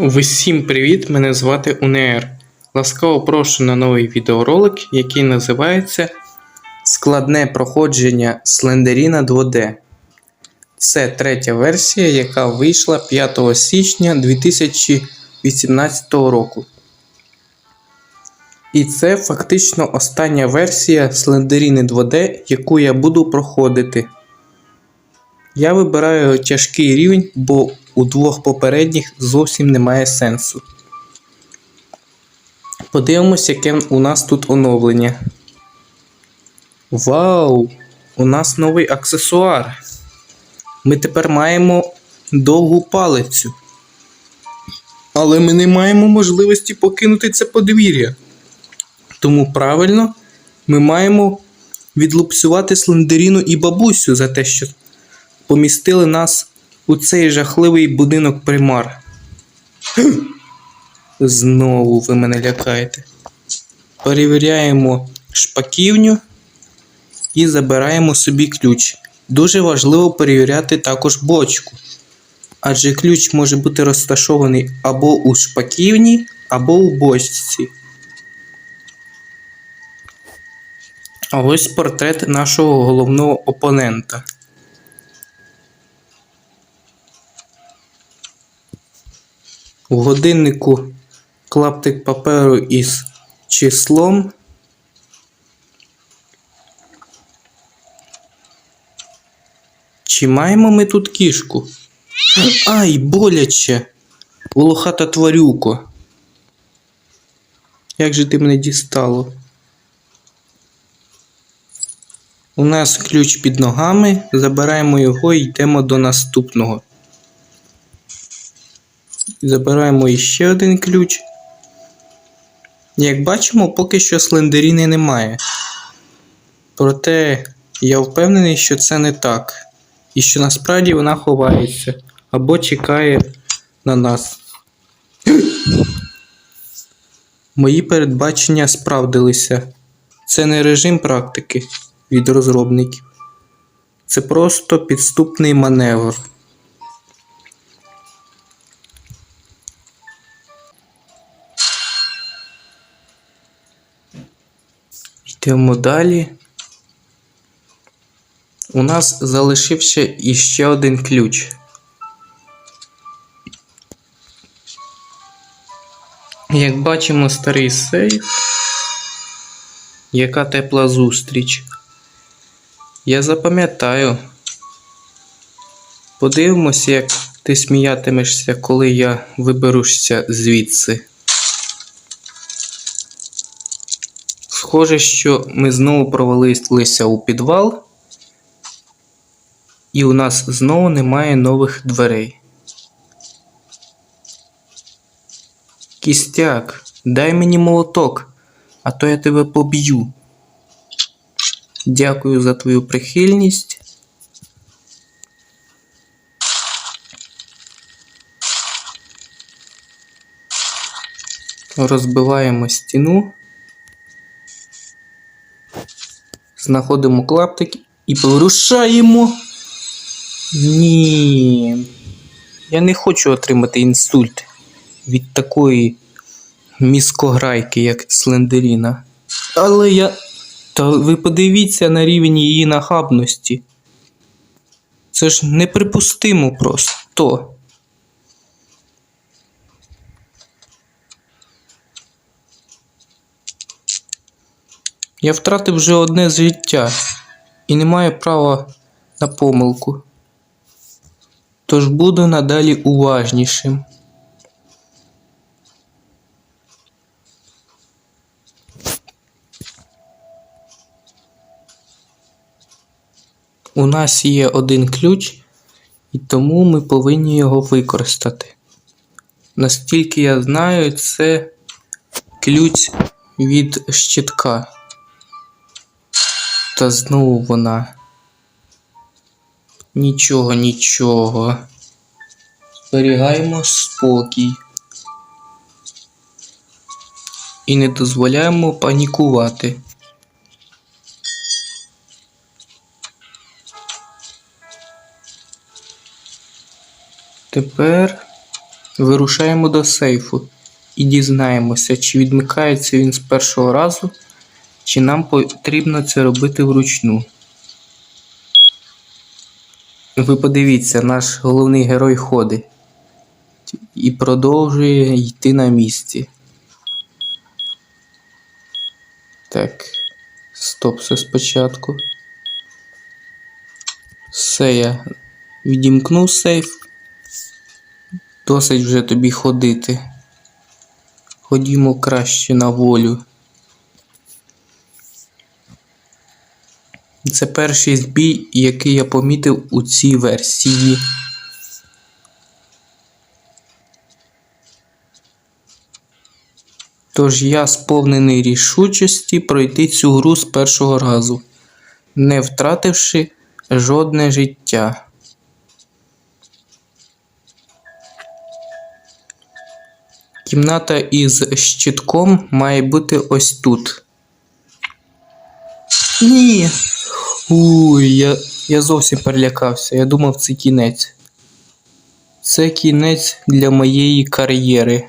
Усім привіт! Мене звати УНР. Ласкаво прошу на новий відеоролик, який називається Складне проходження Слендеріна 2D. Це третя версія, яка вийшла 5 січня 2018 року. І це фактично остання версія Слендеріни 2D, яку я буду проходити. Я вибираю тяжкий рівень, бо у двох попередніх зовсім немає сенсу. Подивимось, яке у нас тут оновлення. Вау! У нас новий аксесуар. Ми тепер маємо довгу палицю. Але ми не маємо можливості покинути це подвір'я. Тому правильно ми маємо відлупцювати слендеріну і бабусю за те, що помістили нас у цей жахливий будинок примар. Знову ви мене лякаєте. Перевіряємо шпаківню і забираємо собі ключ. Дуже важливо перевіряти також бочку. Адже ключ може бути розташований або у шпаківні, або у бочці. А ось портрет нашого головного опонента. У годиннику клаптик паперу із числом. Чи маємо ми тут кішку? Ай, боляче! Волохата тварюко. Як же ти мене дістало? У нас ключ під ногами, забираємо його і йдемо до наступного. Забираємо іще один ключ. Як бачимо, поки що слендеріни немає. Проте я впевнений, що це не так. І що насправді вона ховається або чекає на нас. Мої передбачення справдилися. Це не режим практики від розробників. Це просто підступний маневр. Йдемо далі. У нас залишився іще один ключ. Як бачимо, старий сейф. Яка тепла зустріч. Я запам'ятаю. Подивимося, як ти сміятимешся, коли я виберуся звідси. Схоже, що ми знову провалилися у підвал, і у нас знову немає нових дверей. Кістяк, дай мені молоток, а то я тебе поб'ю. Дякую за твою прихильність. Розбиваємо стіну. Знаходимо клаптик і порушаємо. Ні. Я не хочу отримати інсульт від такої міскограйки, як Слендеріна. Але я. Та ви подивіться на рівень її нахабності. Це ж неприпустимо просто. Я втратив вже одне життя і не маю права на помилку. Тож буду надалі уважнішим. У нас є один ключ, і тому ми повинні його використати. Настільки я знаю, це ключ від щитка. Та знову вона. Нічого, нічого. Зберігаємо спокій. І не дозволяємо панікувати. Тепер Вирушаємо до сейфу і дізнаємося, чи відмикається він з першого разу, чи нам потрібно це робити вручну. Ви подивіться, наш головний герой ходить і продовжує йти на місці. Так, стоп, все спочатку. Все, я відімкнув сейф. Досить вже тобі ходити. Ходімо краще на волю. Це перший збій, який я помітив у цій версії. Тож я сповнений рішучості пройти цю гру з першого разу, не втративши жодне життя. Кімната із щитком має бути ось тут. Ні. Уй, я, я зовсім перелякався. Я думав, це кінець. Це кінець для моєї кар'єри.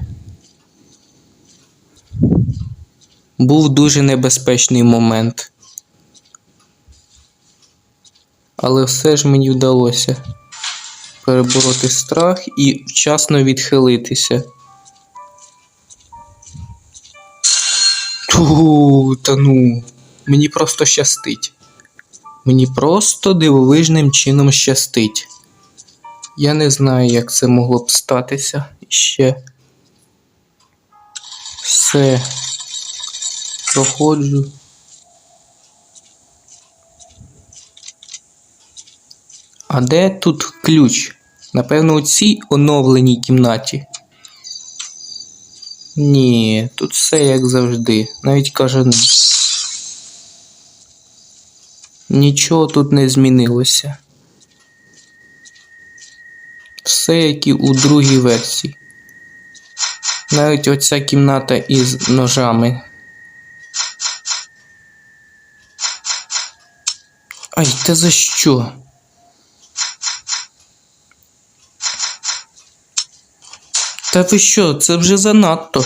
Був дуже небезпечний момент. Але все ж мені вдалося перебороти страх і вчасно відхилитися. Ту, та ну, мені просто щастить. Мені просто дивовижним чином щастить. Я не знаю, як це могло б статися ще. Все. Проходжу. А де тут ключ? Напевно, у цій оновленій кімнаті. Ні, тут все як завжди, навіть кажани. Нічого тут не змінилося. Все як і у другій версії. Навіть оця кімната із ножами. Ай, та за що? Та ви що, це вже занадто.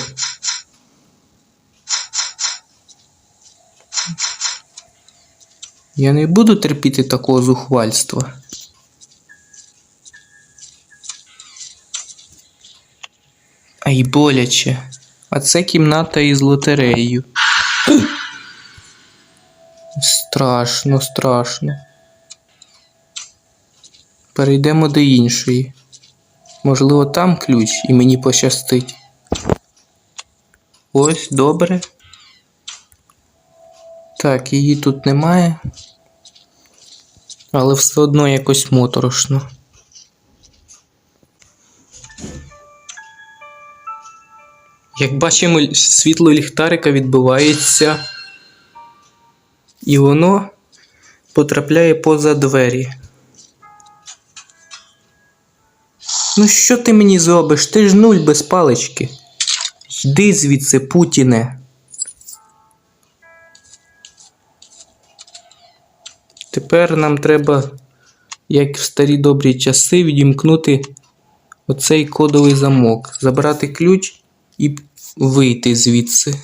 Я не буду терпіти такого зухвальства. Ай, боляче. А це кімната із лотереєю. страшно, страшно. Перейдемо до іншої. Можливо, там ключ і мені пощастить. Ось, добре. Так, її тут немає. Але все одно якось моторошно. Як бачимо, світло ліхтарика відбивається, і воно потрапляє поза двері. Ну що ти мені зробиш? Ти ж нуль без палички. Йди звідси, Путіне. Тепер нам треба, як в старі добрі часи, відімкнути оцей кодовий замок, забрати ключ і вийти звідси.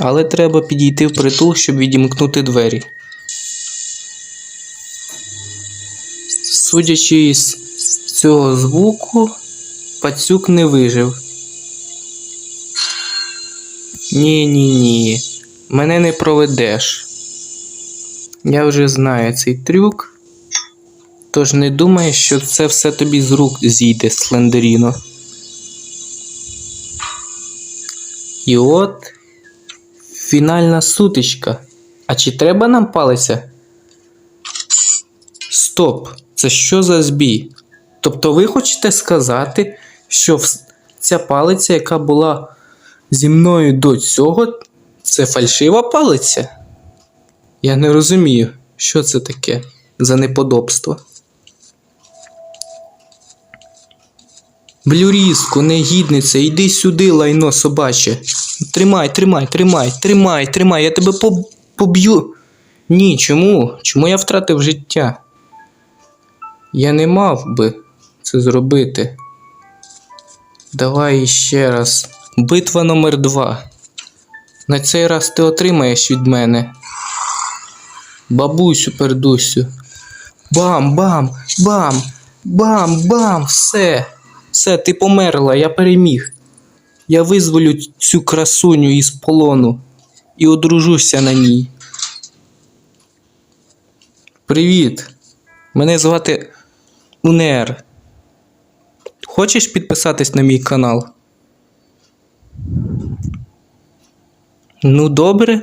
Але треба підійти в притул, щоб відімкнути двері. Судячи з цього звуку, пацюк не вижив. Ні, ні, ні. Мене не проведеш. Я вже знаю цей трюк. Тож не думай, що це все тобі з рук зійде, Слендеріно. І от фінальна сутичка. А чи треба нам палиця? Стоп, це що за збій? Тобто ви хочете сказати, що ця палиця, яка була зі мною до цього, це фальшива палиця? Я не розумію, що це таке за неподобство. Блюрізку, негідниця, йди сюди, лайно собаче. Тримай, тримай, тримай, тримай, тримай, я тебе поб'ю. Ні, чому? Чому я втратив життя? Я не мав би це зробити. Давай ще раз. Битва номер два. На цей раз ти отримаєш від мене. Бабусю пердусю. Бам, бам, бам, бам, бам, все. Все, ти померла, я переміг. Я визволю цю красуню із полону і одружуся на ній. Привіт. Мене звати Унер. Хочеш підписатись на мій канал? Ну, добре.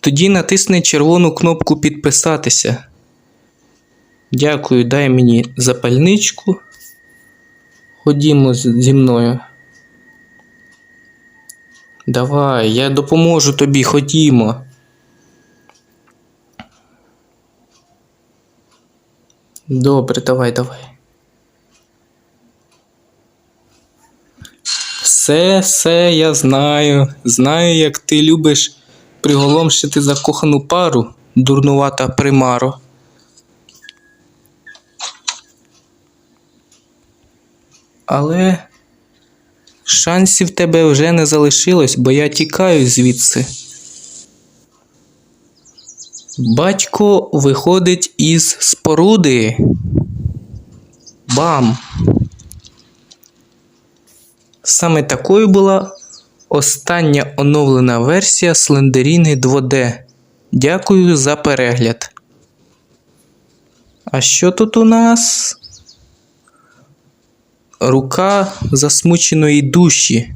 Тоді натисни червону кнопку підписатися. Дякую, дай мені запальничку. Ходімо зі мною. Давай, я допоможу тобі, ходімо. Добре, давай, давай. Все, все, я знаю. Знаю, як ти любиш приголомшити закохану пару, дурнувата примаро. Але шансів тебе вже не залишилось, бо я тікаю звідси. Батько виходить із споруди. Бам! Саме такою була остання оновлена версія Slenderine 2D. Дякую за перегляд. А що тут у нас? Рука засмученої душі.